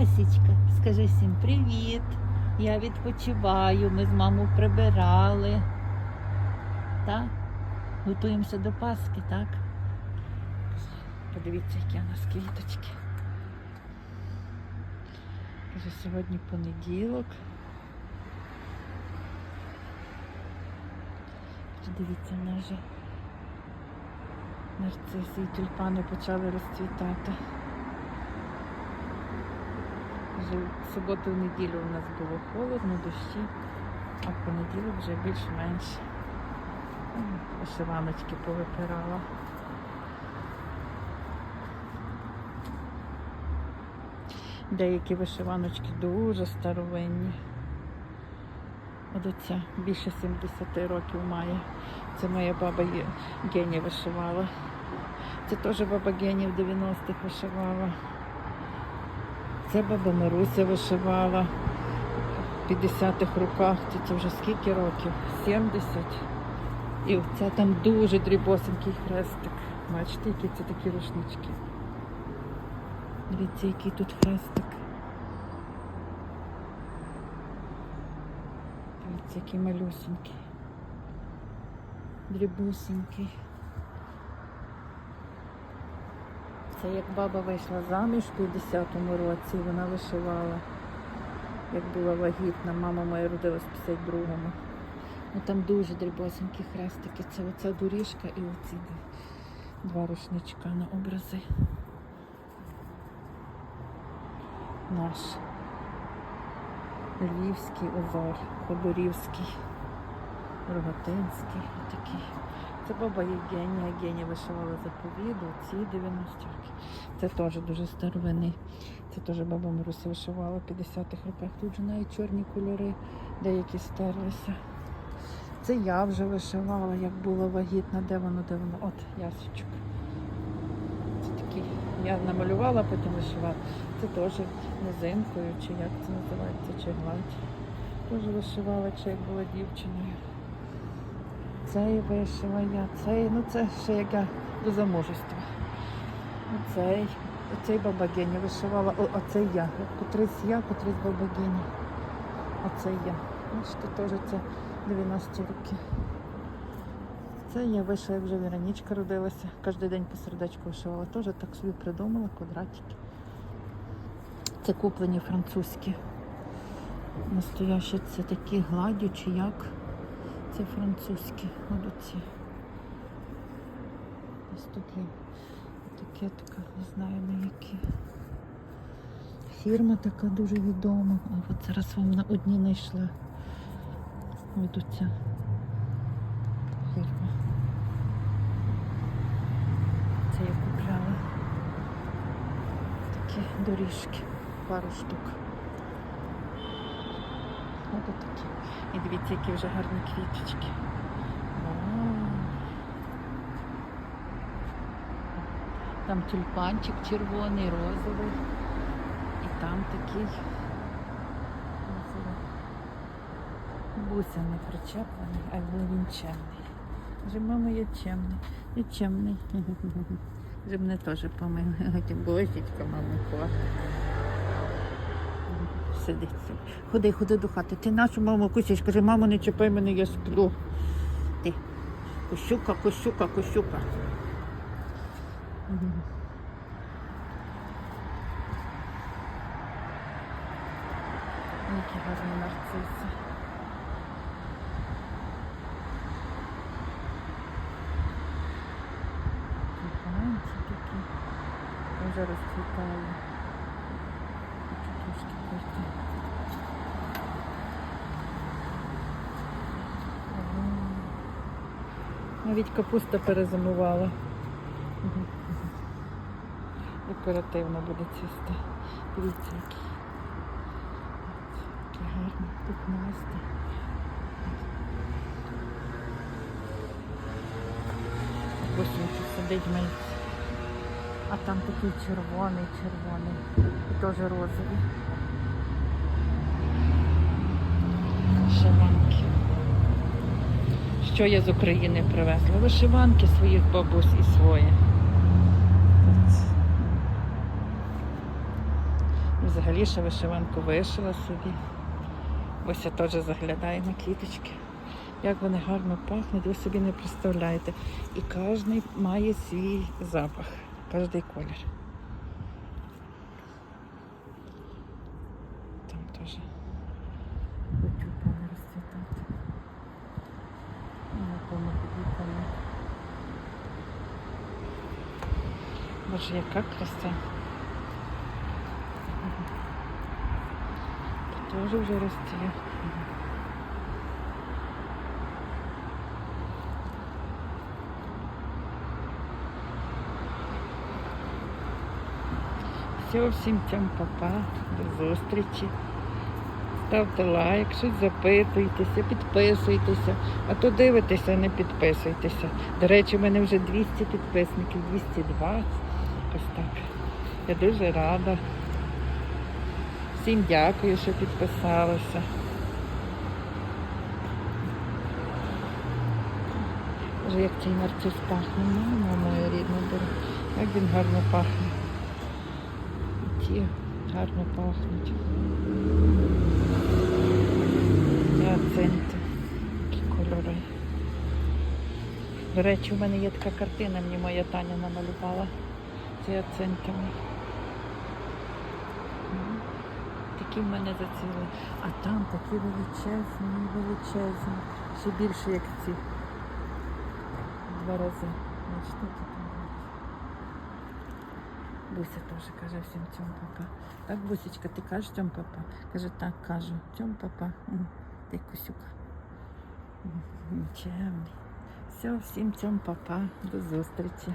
Йосічка, скажи всім привіт. Я відпочиваю, ми з мамою прибирали. Так? Готуємося до Пасхи, так? Подивіться, які у нас квіточки. Каже, сьогодні понеділок. Дивіться, в нас же нарциси і тюльпани почали розцвітати. Вже в суботу в неділю у нас було холодно, дощі, а в понеділок вже більш-менш вишиваночки повипирала. Деякі вишиваночки дуже старовинні. От оця більше 70 років має. Це моя баба Є- Геня вишивала. Це теж баба Геня в 90-х вишивала. Це баба Маруся вишивала в 50-х роках. Це, вже скільки років? 70. І це там дуже дрібосенький хрестик. Бачите, які це такі рушнички. Дивіться, який тут хрестик. Дивіться, який малюсенький. Дрібусенький. Це як баба вийшла заміж в 50-му році, вона вишивала, як була вагітна. Мама моя родилась в 52-му. Ну там дуже дрібосенькі хрестики. Це оця доріжка і оці два рушничка на образи. Наш Львівський узор, Ходорівський, Рогатинський такий. Це баба Євгенія. Євгенія вишивала заповіду, ці 90 років. Це теж дуже старовинний. Це теж баба Маруся вишивала в 50-х роках. Тут же навіть чорні кольори деякі стерлися. Це я вже вишивала, як була вагітна. Де воно, де воно? От, ясочок. Це такий. Я намалювала, потім вишивала. Це теж низинкою, чи як це називається, чи гладь. Теж вишивала, якщо як була дівчиною. Цей вишила я, цей, ну це ще як я до замужества. Оцей, оцей баба вишивала, о, оцей я. Котрийсь я, котрийсь баба Геня. Оцей я. Бачите, теж це 90 роки. Це я вийшла, як вже Веронічка родилася. Кожен день по сердечку вишивала. Теж так собі придумала, квадратики. Це куплені французькі. Настоящі це такі гладю чи як. Це французькі. Оці. Ось тут є етикетка, не знаю на які. Фірма така дуже відома. А от зараз вам на одні знайшла. Оця фірма. Це я купляла. Такі доріжки, пару штук. Ось такі. І дивіться, які вже гарні квіточки. Там тюльпанчик червоний, розовий. І там такий не причеплений, а він чемний. Вже мама я чемний. Я чемний. Вже мене теж помили. Божечка, мамо, клас. Сидить. Ходи, ходи до хати. Ти нашу маму кусиш, каже, мамо, не чіпай мене, я сплю. Ти. Кощука, кощука, кощука. Які гарні нарциси. Тюльпанці такі. Навіть капуста перезимувала. Декоративно буде цвісти. Дивіться, які. Які гарні, пухнасті. Бусинчик сидить мить. А там такий червоний, червоний. Теж розовий. Вишиванки. Що я з України привезла? Вишиванки своїх бабусь і своє. Взагалі ще вишиванку вишила собі. Ось я теж заглядаю на квіточки. Як вони гарно пахнуть, ви собі не представляєте. І кожен має свій запах, кожний колір. Там теж тюльпани розцвітати. Напевно, підвіками. Боже, яка краса. Тут теж вже розцвіт. Все, всім цьому папа. До зустрічі. Ставте лайк, щось запитуйтеся, підписуйтеся. А то дивитеся, не підписуйтеся. До речі, в мене вже 200 підписників, 220. Ось так. Я дуже рада. Всім дякую, що підписалися. Боже, як цей нарцис пахне, мама моя рідна дорога. Як він гарно пахне. Ті гарно пахнуть. Гіацинти. Які кольори. До речі, у мене є така картина, мені моя Таня намалювала з гіацинтами. Такі в мене зацвіли. А там такі величезні, величезні. Ще більше, як ці. Два рази. Бачите, тут. Буся теж каже всім цьому папа. Так, Бусечка, ти кажеш цьому папа? Каже, так, кажу. Цьому папа. Ти кусюка. Нічемний. Все, всім цьому папа. До зустрічі.